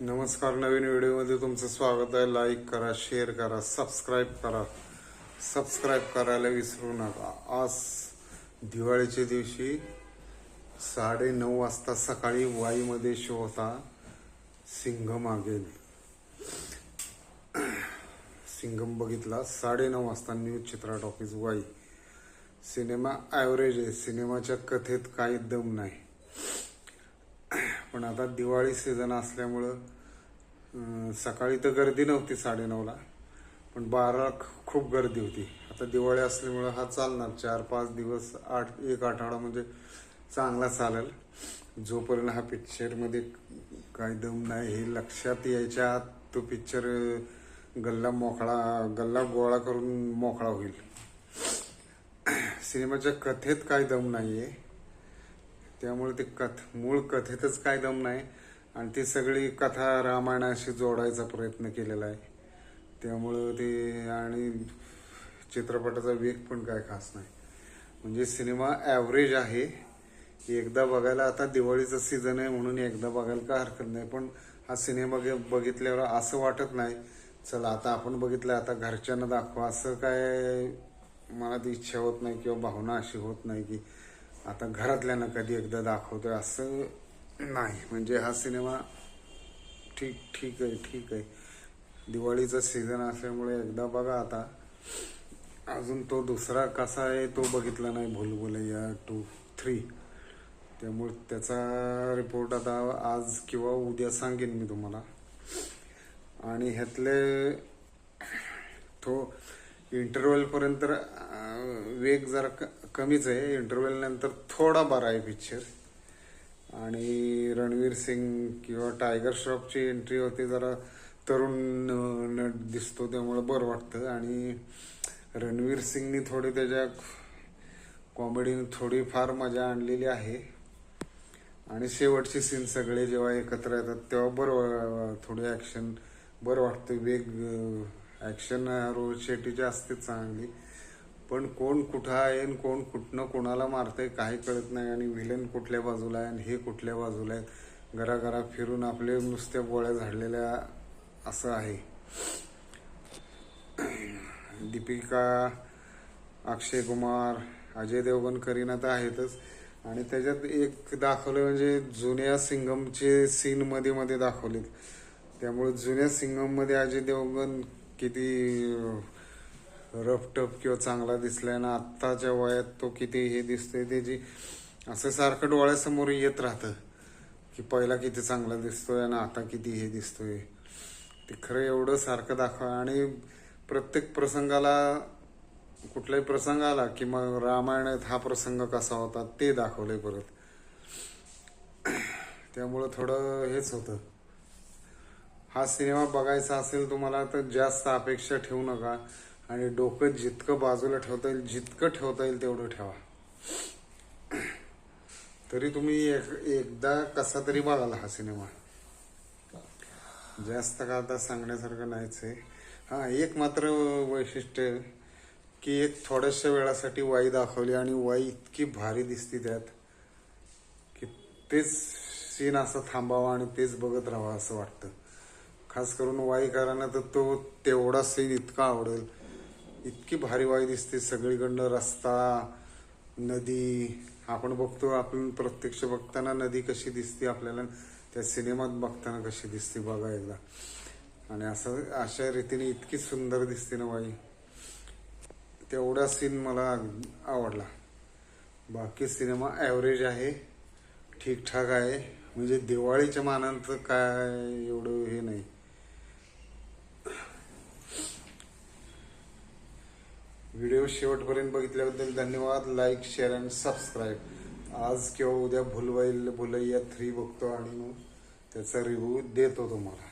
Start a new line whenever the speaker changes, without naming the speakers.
नमस्कार नवीन व्हिडिओमध्ये तुमचं स्वागत आहे. लाईक करा शेअर करा सबस्क्राईब करा. सबस्क्राईब करायला विसरू नका. आज दिवाळीच्या दिवशी साडे नऊ वाजता सकाळी वाईमध्ये शो होता सिंघ मागेल सिंघम बघितला साडे नऊ वाजता news Chitra talkies Wai. Cinema average आहे. सिनेमाच्या कथेत काही दम नाही. पण आता दिवाळी सीझन असल्यामुळं सकाळी तर गर्दी नव्हती साडेनऊला पण बारा खूप गर्दी होती. आता दिवाळी असल्यामुळं हा चालणार. चार पाच दिवस आठ एक आठवडा म्हणजे चांगला चालेल. जोपर्यंत हा पिक्चरमध्ये काही दम नाही हे लक्षात यायच्या आत तो पिक्चर गल्ला मोकळा गल्ला गोळा करून मोकळा होईल. सिनेमाच्या कथेत काही दम नाही आहे त्यामुळे ते कथ मूळ कथेतच काय दम नाही. आणि ती सगळी कथा रामायणाशी जोडायचा प्रयत्न केलेला आहे. त्यामुळं ते आणि चित्रपटाचा वेग पण काय खास नाही. म्हणजे सिनेमा ॲव्हरेज आहे. एकदा बघायला आता दिवाळीचा सीझन आहे म्हणून एकदा बघायला काय हरकत नाही. पण हा सिनेमा बघितल्यावर असं वाटत नाही चला आता आपण बघितलं आता घरच्यांना दाखवा. असं काय मनात इच्छा होत नाही किंवा भावना अशी होत नाही की आता घरातल्यानं कधी एकदा दाखवतोय असं नाही. म्हणजे हा सिनेमा ठीक ठीक आहे ठीक आहे. दिवाळीचा सीझन असल्यामुळे एकदा बघा आता. अजून तो दुसरा कसा आहे तो बघितला नाही भुलभुलैया टू थ्री त्यामुळे त्याचा रिपोर्ट आता आज किंवा उद्या सांगेन मी तुम्हाला. आणि ह्यातले तो इंटरव्हल पर्यंत वेग जरा क- कमीच आहे. इंटरव्हल नंतर थोडा बरा आहे पिक्चर आणि रणवीर सिंग किंवा टायगर श्रॉफची एंट्री होते जरा तरुण नट दिसतो त्यामुळे बरं वाटतं. आणि रणवीर सिंगनी थोडी त्याच्या कॉमेडीने थोडी फार मजा आणलेली आहे. आणि शेवटचे सीन सगळे जेव्हा एकत्र येतात तेव्हा बरं थोडी ॲक्शन बरं वाटतं वेग ॲक्शन रोहित शेट्टीची असते चांगली. पण कोण कुठं आहे आणि कोण कुठनं कोणाला मारतंय काही कळत नाही आणि विलन कुठल्या बाजूला आहे आणि हे कुठल्या बाजूला आहे. घराघरा फिरून आपले नुसत्या गोळ्या झाडलेल्या असं आहे. दीपिका अक्षय कुमार अजय देवगण करीना तर आहेतच. आणि त्याच्यात एक दाखवलं म्हणजे जुन्या सिंगमचे सीन मध्ये मध्ये दाखवलेत. त्यामुळे जुन्या सिंगममध्ये अजय देवगण किती रफटप किंवा चांगला दिसलाय ना आत्ताच्या वयात तो किती हे दिसतोय त्याची असं सारखं डोळ्यासमोर येत राहतं की पहिला किती चांगला दिसतोय आणि आता किती हे दिसतोय. ते खरं एवढं सारखं दाखवा आणि प्रत्येक प्रसंगाला कुठलाही प्रसंग आला की मग रामायणात हा प्रसंग कसा होता ते दाखवलंय परत. त्यामुळं थोडं हेच होतं. हा सिनेमा बघायचा असेल तुम्हाला तर जास्त अपेक्षा ठेवू नका. आणि डोकं जितकं बाजूला ठेवता येईल जितकं ठेवता येईल तेवढं ठेवा. तरी तुम्ही एक एकदा कसा तरी बघाल हा सिनेमा. जास्त का आता सांगण्यासारखं नाहीच आहे. हा एक मात्र वैशिष्ट्य की एक थोड्याशा वेळासाठी वाई दाखवली आणि वाई इतकी भारी दिसते त्यात की तेच सीन असं थांबावा आणि तेच बघत राहावं असं वाटतं. खास करून वाईकारांना तर तो तेवढा सीन इतका आवडेल. इतकी भारी वाई दिसते सगळीकडनं रस्ता नदी. आपण बघतो आपण प्रत्यक्ष बघताना नदी कशी दिसते आपल्याला त्या सिनेमात बघताना कशी दिसते बघा एकदा. आणि असं अशा रीतीने इतकी सुंदर दिसते ना वाई तेवढा सीन मला आवडला. बाकी सिनेमा ॲव्हरेज आहे ठीकठाक आहे. म्हणजे दिवाळीच्या मानांचं काय एवढं हे नाही व्हिडिओ शेवटपर्यंत बघितल्याबद्दल धन्यवाद. लाईक शेअर अँड सबस्क्राईब आज किंवा उद्या भुलवाईल भुलैया थ्री बघतो आणि मग त्याचा रिव्ह्यू देतो तुम्हाला.